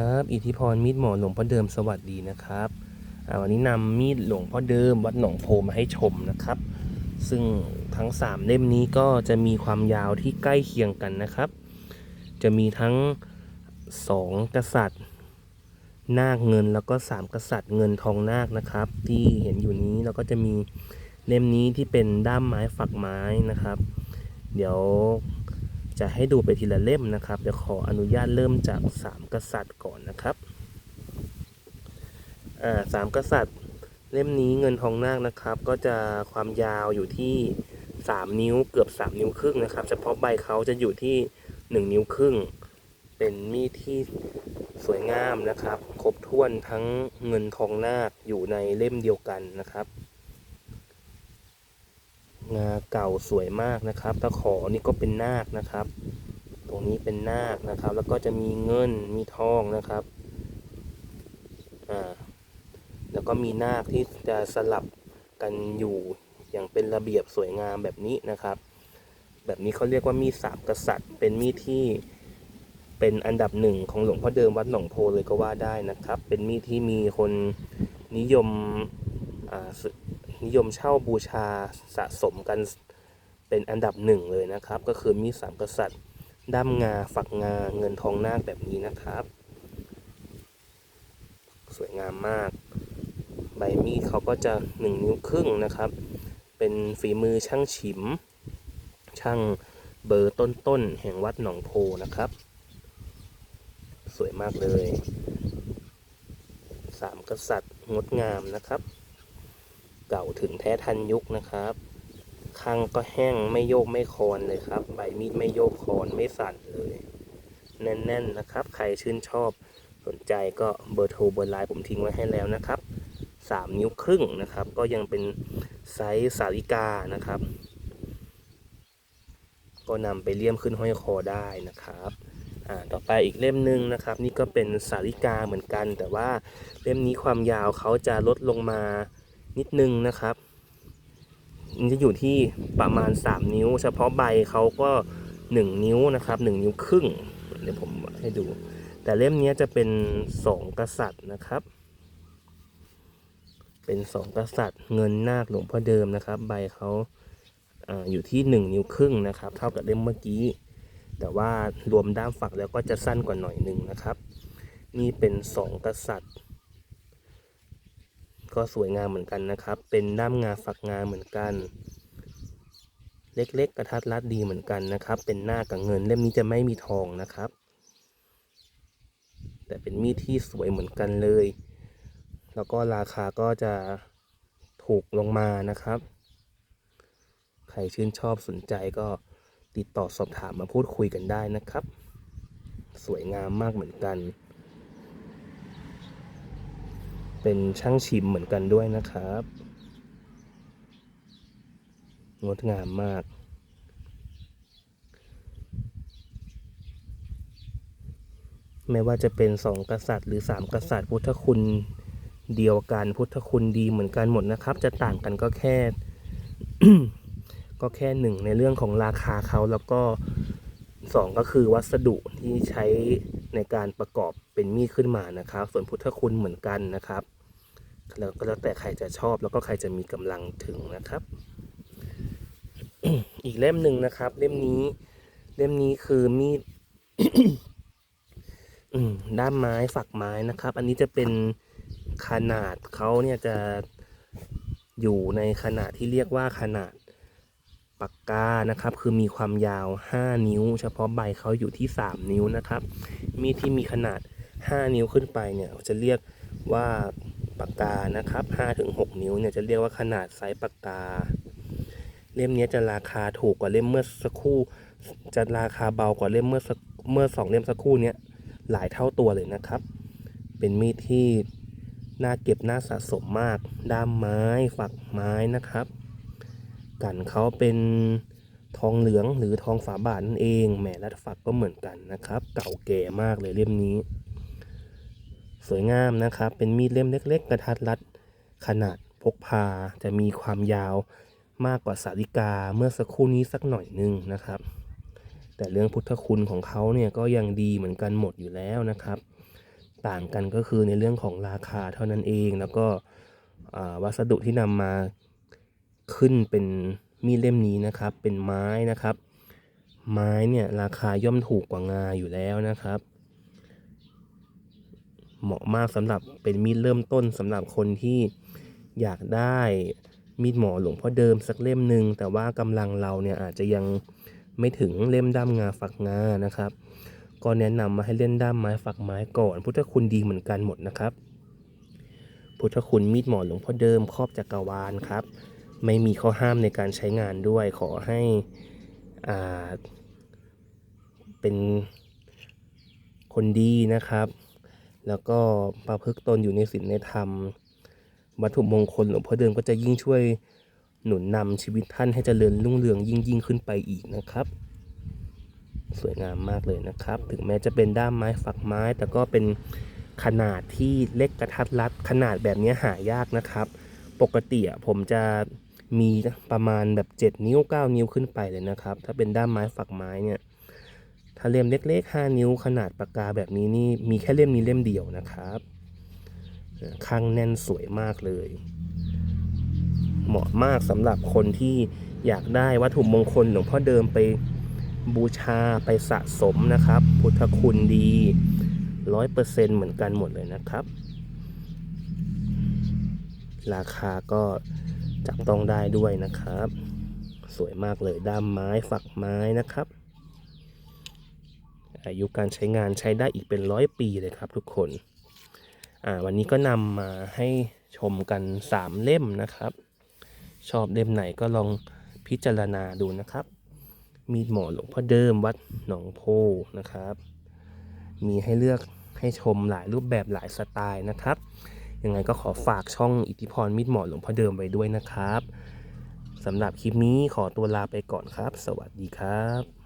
ครับอิทธิพรมีดหมอหลวงพ่อเดิมสวัสดีนะครับวันนี้นำมีดหลวงพ่อเดิมวัดหนองโพมาให้ชมนะครับ ซึ่งทั้ง 3 เล่มนี้ก็จะมีความยาวที่ใกล้เคียงกันนะครับ จะมีทั้ง 2 กษัตริย์ นาคเงินแล้วก็ 3 กษัตริย์เงินทองนาคนะครับ ที่เห็นอยู่นี้แล้วก็จะมีเล่มนี้ที่เป็นด้ามไม้ฝักไม้นะครับ เดี๋ยว จะให้ดูไปทีละเล่มนะครับ เดี๋ยวขออนุญาตเริ่มจาก 3 กษัตริย์ก่อนนะครับสามกษัตริย์เล่มนี้เงินทองนาคนะครับ ก็จะความยาวอยู่ที่ 3 นิ้วเกือบ 3 นิ้วครึ่งนะครับ เฉพาะใบเขาจะอยู่ที่ 1 นิ้วครึ่ง เป็นมีดที่สวยงามนะครับ ครบถ้วนทั้งเงินทองนาคอยู่ในเล่มเดียวกันนะครับ งาเก่าสวยมากนะครับตะขอนี่ก็เป็นนาคนะครับ ตรงนี้เป็นนาคนะครับ แล้วก็จะมีเงินมีทองนะครับอ่าแล้วก็มีนาคที่จะสลับกันอยู่อย่างเป็นระเบียบสวยงามแบบนี้นะครับ แบบนี้เขาเรียกว่ามีดสามกษัตริย์ เป็นมีดที่เป็นอันดับหนึ่งของหลวงพ่อเดิมวัดหนองโพเลยก็ว่าได้นะครับ เป็นมีดที่มีคนนิยมอ่า นิยมเช่าบูชาสะสมกันเป็นอันดับหนึ่งเลยนะครับ ก็คือมีสามกษัตริย์ด้ามงาฝักงาเงินทองนาคแบบนี้นะครับ สวยงามมาก ใบมีดเขาก็จะหนึ่งนิ้วครึ่งนะครับ เป็นฝีมือช่างฉิม ช่างเบอร์ต้นๆ แห่งวัดหนองโพนะครับ สวยมากเลย สามกษัตริย์งดงามนะครับ เก่าถึงแท้ทันยุคนะครับข้างก็แห้งไม่โยกไม่คอนเลยครับ ใบมีดไม่โยกคอนไม่สั่นเลย แน่นๆนะครับ ใครชื่นชอบสนใจก็เบอร์โทรเบอร์ไลน์ผมทิ้งไว้ให้แล้วนะครับ 3 นิ้วครึ่งนะครับ ก็ยังเป็นไซส์สาริกานะครับ ก็นำไปเลี่ยมขึ้นห้อยคอได้นะครับอ่าต่อไปอีกเล่มหนึ่งนะครับ นี่ก็เป็นสาริกาเหมือนกัน แต่ว่าเล่มนี้ความยาวเขาจะลดลงมา นิดนึงนะครับมันจะอยู่ที่ประมาณ 3 นิ้ว เฉพาะใบเขาก็ 1 นิ้วนะครับ 1 นิ้วครึ่งเดี๋ยวผมให้ดู แต่เล่มนี้จะเป็น 2 กษัตริย์นะครับ เป็น 2 กษัตริย์เงินนาคหลวงพ่อเดิมนะครับ ใบเขาออยู่ที่ 1 นิ้วครึ่งนะครับ เท่ากับเล่มเมื่อกี้ แต่ว่ารวมด้ามฝักแล้วก็จะสั้นกว่าหน่อยหนึ่งนะครับ นี่เป็น 2 กษัตริย์ ก็สวยงามเหมือนกันนะครับ เป็นด้ามงาฝักงาเหมือนกัน เล็กๆ กระทัดรัดดีเหมือนกันนะครับ เป็นหน้ากับเงินเล่มนี้จะไม่มีทองนะครับ แต่เป็นมีดที่สวยเหมือนกันเลย แล้วก็ราคาก็จะถูกลงมานะครับ ใครชื่นชอบสนใจก็ติดต่อสอบถามมาพูดคุยกันได้นะครับ สวยงามมากเหมือนกัน เป็นช่างชิมเหมือนกันด้วยนะครับงดงามมาก ไม่ว่าจะเป็นสองกษัตริย์หรือสามกษัตริย์พุทธคุณเดียวกันพุทธคุณดีเหมือนกันหมดนะครับ จะต่างกันก็แค่ ก็แค่หนึ่งในเรื่องของราคาเขาแล้วก็ สองก็คือวัสดุที่ใช้ในการประกอบเป็นมีดขึ้นมานะครับ ส่วนพุทธคุณเหมือนกันนะครับ แล้วก็แล้วแต่ใครจะชอบแล้วก็ใครจะมีกำลังถึงนะครับ อีกเล่มหนึ่งนะครับ เล่มนี้เล่มนี้คือมีดด้ามไม้ฝักไม้นะครับ อันนี้จะเป็นขนาดเขาเนี่ยจะอยู่ในขนาดที่เรียกว่าขนาด ปากกานะครับ คือมีความยาว 5 นิ้ว เฉพาะใบเขาอยู่ที่ 3 นิ้วนะครับ มีดที่มีขนาด 5 นิ้วขึ้นไปเนี่ยจะเรียกว่าปากกานะครับ5ถึง6นิ้วเนี่ยจะเรียกว่าขนาดไซส์ปากกา เล่มนี้จะราคาถูกกว่าเล่มเมื่อสักครู่ จะราคาเบากว่าเล่มเมื่อเมื่อสองเล่มสักครู่เนี้ยหลายเท่าตัวเลยนะครับ เป็นมีดที่น่าเก็บน่าสะสมมาก ด้ามไม้ฝักไม้นะครับ กันเขาเป็นทองเหลืองหรือทองฝาบาทนั่นเองแหมรัดฝักก็เหมือนกันนะครับ เก่าแก่มากเลยเล่มนี้ สวยงามนะครับ เป็นมีดเล่มเล็ก ๆ กระทัดรัดขนาดพกพาจะมีความยาวมากกว่าสาริกาเมื่อสักครู่นี้สักหน่อยหนึงนะครับ แต่เรื่องพุทธคุณของเขาเนี่ยก็ยังดีเหมือนกันหมดอยู่แล้วนะครับ ต่างกันก็คือในเรื่องของราคาเท่านั้นเองแล้วก็วัสดุที่นำมา ขึ้นเป็นมีดเล่มนี้นะครับ เป็นไม้นะครับ ไม้เนี่ยราคาย่อมถูกกว่างาอยู่แล้วนะครับ เหมาะมากสำหรับเป็นมีดเริ่มต้นสำหรับคนที่อยากได้มีดหมอหลวงพ่อเดิมสักเล่มหนึ่งแต่ว่ากำลังเราเนี่ยอาจจะยังไม่ถึงเล่มด้ามงาฝักงานะครับ ก็แนะนำมาให้เล่นด้ามไม้ฝักไม้ก่อน พุทธคุณดีเหมือนกันหมดนะครับ พุทธคุณมีดหมอหลวงพ่อเดิมครอบจักรวาลครับ ไม่มีข้อห้ามในการใช้งานด้วย ขอให้อ่าเป็นคนดีนะครับ แล้วก็ประพฤติตนอยู่ในศีลในธรรม วัตถุมงคลหลวงพ่อเดิมก็จะยิ่งช่วยหนุนนำชีวิตท่านให้เจริญรุ่งเรืองยิ่งยิ่งขึ้นไปอีกนะครับ สวยงามมากเลยนะครับ ถึงแม้จะเป็นด้ามไม้ฝักไม้ แต่ก็เป็นขนาดที่เล็กกระทัดรัดขนาดแบบนี้หายากนะครับ ปกติอะผมจะ มีประมาณแบบ 7 นิ้ว 9 นิ้วขึ้นไปเลยนะครับ ถ้าเป็นด้ามไม้ฝักไม้เนี่ย ถ้าเล่มเล็กๆ 5 นิ้วขนาดปากกาแบบนี้นี่มีแค่เล่มนี้เล่มเดียวนะครับข้างแน่นสวยมากเลย เหมาะมากสำหรับคนที่อยากได้วัตถุมงคลหลวงพ่อเดิมไปบูชาไปสะสมนะครับ พุทธคุณดีร้อยเปอร์เซ็นเหมือนกันหมดเลยนะครับ ราคาก็ จับต้องได้ด้วยนะครับ สวยมากเลยด้ามไม้ฝักไม้นะครับ อายุการใช้งานใช้ได้อีกเป็นร้อยปีเลยครับทุกคนอ่าวันนี้ก็นำมาให้ชมกัน 3 เล่มนะครับ ชอบเล่มไหนก็ลองพิจารณาดูนะครับ มีหมอหลวงพ่อเดิมวัดหนองโพนะครับ มีให้เลือกให้ชมหลายรูปแบบหลายสไตล์นะครับ ยังไงก็ขอฝากช่องอิทธิพรมิดหมอหลวงพ่อเดิมไว้ด้วยนะครับสำหรับคลิปนี้ขอตัวลาไปก่อนครับ สวัสดีครับ